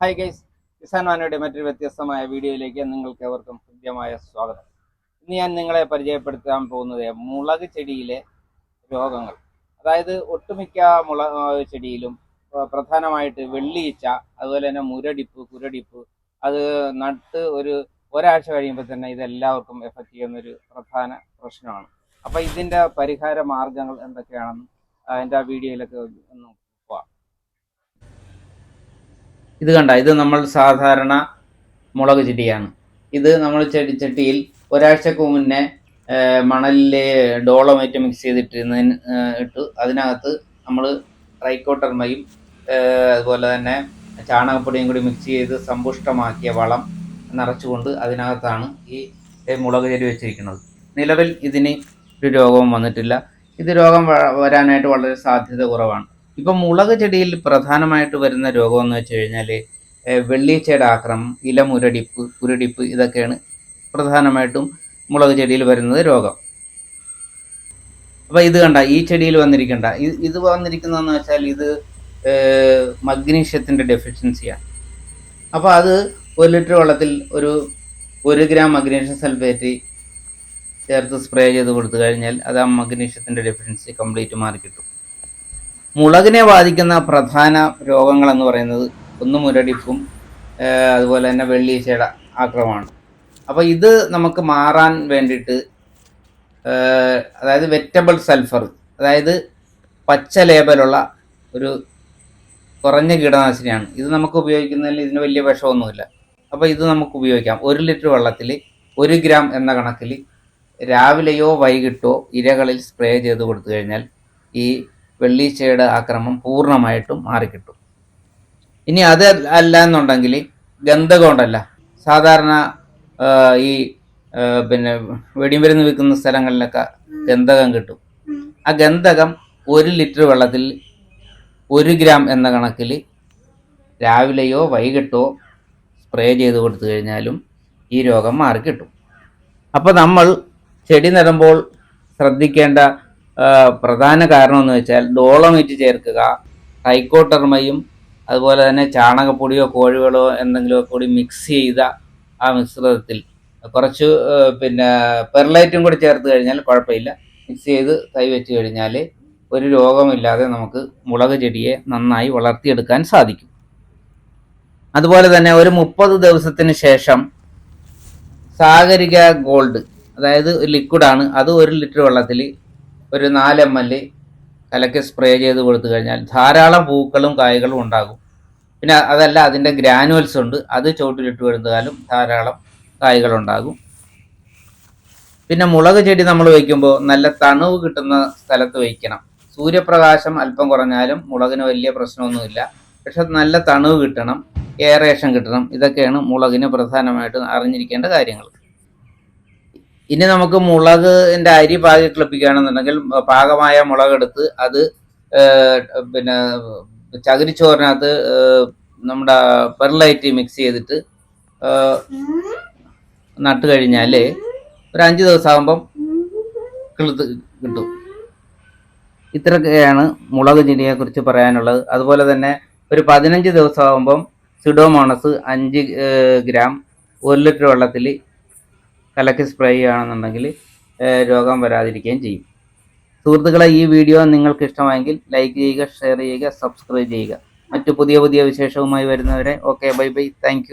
Hi guys Kisan വാനയുടെ മറ്റൊരു വ്യത്യസ്തമായ വീഡിയോയിലേക്ക് നിങ്ങൾക്ക് എവർക്കും ഹൃദ്യമായ സ്വാഗതം. ഇന്ന് ഞാൻ നിങ്ങളെ പരിചയപ്പെടുത്താൻ പോകുന്നത് മുളക് ചെടിയിലെ രോഗങ്ങൾ. അതായത് ഒട്ടുമിക്ക മുളക് ചെടിയിലും പ്രധാനമായിട്ട് വെള്ളിയിച്ച അതുപോലെ തന്നെ മുരടിപ്പ് കുരടിപ്പ് അത് നട്ട് ഒരു ഒരാഴ്ച കഴിയുമ്പോൾ തന്നെ ഇതെല്ലാവർക്കും എഫക്റ്റ് ചെയ്യുന്ന ഒരു പ്രധാന പ്രശ്നമാണ്. അപ്പോൾ ഇതിന്റെ പരിഹാര മാർഗങ്ങൾ എന്തൊക്കെയാണെന്ന് അതിന്റെ ആ വീഡിയോയിലൊക്കെ പോവാം ഇത് കണ്ട ഇത് നമ്മൾ സാധാരണ മുളക് ചെടിയാണ്. ഇത് നമ്മൾ ചെടിച്ചട്ടിയിൽ ഒരാഴ്ചക്ക് മുന്നേ മണലിൽ ഡോളമായിട്ട് മിക്സ് ചെയ്തിട്ടിരുന്നതിന് ഇട്ട്. അതിനകത്ത് നമ്മൾ ട്രൈക്കോട്ടർമയും അതുപോലെ തന്നെ ചാണകപ്പൊടിയും കൂടി മിക്സ് ചെയ്ത് സമ്പുഷ്ടമാക്കിയ വളം നിറച്ചുകൊണ്ട് അതിനകത്താണ് ഈ മുളക് ചെടി വെച്ചിരിക്കുന്നത്. നിലവിൽ ഇതിന് ഒരു രോഗവും വന്നിട്ടില്ല. ഇത് രോഗം വരാനായിട്ട് വളരെ സാധ്യത കുറവാണ്. ഇപ്പം മുളക് ചെടിയിൽ പ്രധാനമായിട്ട് വരുന്ന രോഗം എന്ന് വെച്ച് കഴിഞ്ഞാൽ വെള്ളീച്ചയുടെ ഇല ഇലമുരടിപ്പ് ഉരടിപ്പ് ഇതൊക്കെയാണ് പ്രധാനമായിട്ടും മുളക് ചെടിയിൽ വരുന്നത് രോഗം. അപ്പോൾ ഇത് കണ്ട ഈ ചെടിയിൽ വന്നിരിക്കണ്ട ഇത് ഇത് വന്നിരിക്കുന്നതെന്ന് വെച്ചാൽ ഇത് മഗ്നീഷ്യത്തിന്റെ ഡെഫിഷ്യൻസിയാണ്. അപ്പോൾ അത് ഒരു ലിറ്റർ വെള്ളത്തിൽ ഒരു ഒരു ഗ്രാം മഗ്നീഷ്യം സൾഫേറ്റ് ചേർത്ത് സ്പ്രേ ചെയ്ത് കൊടുത്തു കഴിഞ്ഞാൽ അത് ആ മഗ്നീഷ്യത്തിന്റെ ഡെഫിഷ്യൻസി കംപ്ലീറ്റ് മാറി കിട്ടും മുളകിനെ ബാധിക്കുന്ന പ്രധാന രോഗങ്ങൾ എന്ന് പറയുന്നത് ഒന്ന് മുരടിപ്പും അതുപോലെ തന്നെ വെള്ളീച്ചയുടെ ആക്രമമാണ് അപ്പോൾ ഇത് നമുക്ക് മാറാൻ വേണ്ടിയിട്ട് അതായത് വെറ്റബിൾ സൾഫർ അതായത് പച്ച ലേബലുള്ള ഒരു കുറഞ്ഞ കീടനാശിനിയാണ്. ഇത് നമുക്ക് ഉപയോഗിക്കുന്നതിൽ ഇതിന് വലിയ വിഷമൊന്നുമില്ല. അപ്പോൾ ഇത് നമുക്ക് ഉപയോഗിക്കാം. ഒരു ലിറ്റർ വെള്ളത്തിൽ ഒരു ഗ്രാം എന്ന കണക്കിൽ രാവിലെയോ വൈകിട്ടോ ഇരകളിൽ സ്പ്രേ ചെയ്ത് കൊടുത്തു കഴിഞ്ഞാൽ ഈ വെള്ളീച്ചയുടെ ആക്രമണം പൂർണമായിട്ടും മാറിക്കിട്ടും. ഇനി അത് അല്ല എന്നുണ്ടെങ്കിൽ ഗന്ധകം ഉണ്ടല്ല. സാധാരണ ഈ പിന്നെ വെടിമരുന്ന് വിൽക്കുന്ന സ്ഥലങ്ങളിലൊക്കെ ഗന്ധകം കിട്ടും. ആ ഗന്ധകം ഒരു ലിറ്റർ വെള്ളത്തിൽ ഒരു ഗ്രാം എന്ന കണക്കിൽ രാവിലെയോ വൈകിട്ടോ സ്പ്രേ ചെയ്ത് കൊടുത്തു കഴിഞ്ഞാലും ഈ രോഗം മാറിക്കിട്ടും. അപ്പോൾ നമ്മൾ ചെടി നടുമ്പോൾ ശ്രദ്ധിക്കേണ്ട പ്രധാന കാരണം എന്ന് വെച്ചാൽ ഡോളമേറ്റ് ചേർക്കുക ടൈക്കോട്ടർമയും അതുപോലെ തന്നെ ചാണകപ്പൊടിയോ കോഴികളോ എന്തെങ്കിലുമോ കൂടി മിക്സ് ചെയ്ത ആ മിശ്രിതത്തിൽ. കുറച്ച് പിന്നെ പെർലൈറ്റും കൂടി ചേർത്ത് കഴിഞ്ഞാൽ കുഴപ്പമില്ല. മിക്സ് ചെയ്ത് തൈ വെച്ച് കഴിഞ്ഞാൽ ഒരു രോഗമില്ലാതെ നമുക്ക് മുളക് ചെടിയെ നന്നായി വളർത്തിയെടുക്കാൻ സാധിക്കും. അതുപോലെ തന്നെ ഒരു മുപ്പത് ദിവസത്തിന് ശേഷം സാഗരിക ഗോൾഡ് അതായത് ലിക്വിഡാണ് അത് ഒരു ലിറ്റർ വെള്ളത്തിൽ ഒരു നാല് എം എൽ കലക്കി സ്പ്രേ ചെയ്ത് കൊടുത്തു കഴിഞ്ഞാൽ ധാരാളം പൂക്കളും കായ്കളും ഉണ്ടാകും. പിന്നെ അതല്ല അതിന്റെ ഗ്രാനുവൽസ് ഉണ്ട്. അത് ചുവട്ടിലിട്ട് വരുന്നതാലും ധാരാളം കായ്കളുണ്ടാകും പിന്നെ മുളക് ചെടി നമ്മൾ വയ്ക്കുമ്പോൾ നല്ല തണുവ് കിട്ടുന്ന സ്ഥലത്ത് വയ്ക്കണം. സൂര്യപ്രകാശം അല്പം കുറഞ്ഞാലും മുളകിന് വലിയ പ്രശ്നമൊന്നുമില്ല. പക്ഷെ നല്ല തണുവ് കിട്ടണം എയറേഷൻ കിട്ടണം. ഇതൊക്കെയാണ് മുളകിന് പ്രധാനമായിട്ടും അറിഞ്ഞിരിക്കേണ്ട കാര്യങ്ങൾ. ഇനി നമുക്ക് മുളകിന്റെ അരി പാകി കിളിപ്പിക്കുകയാണെന്നുണ്ടെങ്കിൽ പാകമായ മുളകെടുത്ത് അത് പിന്നെ ചകിരിച്ചോറിനകത്ത് നമ്മുടെ പെർലൈറ്റ് മിക്സ് ചെയ്തിട്ട് നട്ടു കഴിഞ്ഞാൽ ഒരു അഞ്ച് ദിവസം ആകുമ്പം കിളുത്ത് കിട്ടും. ഇത്രയൊക്കെയാണ് മുളക് ചെടിയെ കുറിച്ച് പറയാനുള്ളത്. അതുപോലെ തന്നെ ഒരു പതിനഞ്ച് ദിവസമാകുമ്പം സിഡോമോണസ് അഞ്ച് ഗ്രാം ഒരു ലിറ്റർ വെള്ളത്തിൽ കലക്കി സ്പ്രേ ചെയ്യുകയാണെന്നുണ്ടെങ്കിൽ രോഗം വരാതിരിക്കുകയും ചെയ്യും. സുഹൃത്തുക്കളെ ഈ വീഡിയോ നിങ്ങൾക്ക് ഇഷ്ടമായെങ്കിൽ ലൈക്ക് ചെയ്യുക ഷെയർ ചെയ്യുക സബ്സ്ക്രൈബ് ചെയ്യുക. മറ്റു പുതിയ പുതിയ വിശേഷവുമായി വരുന്നവരെ ഓക്കെ ബൈ ബൈ താങ്ക്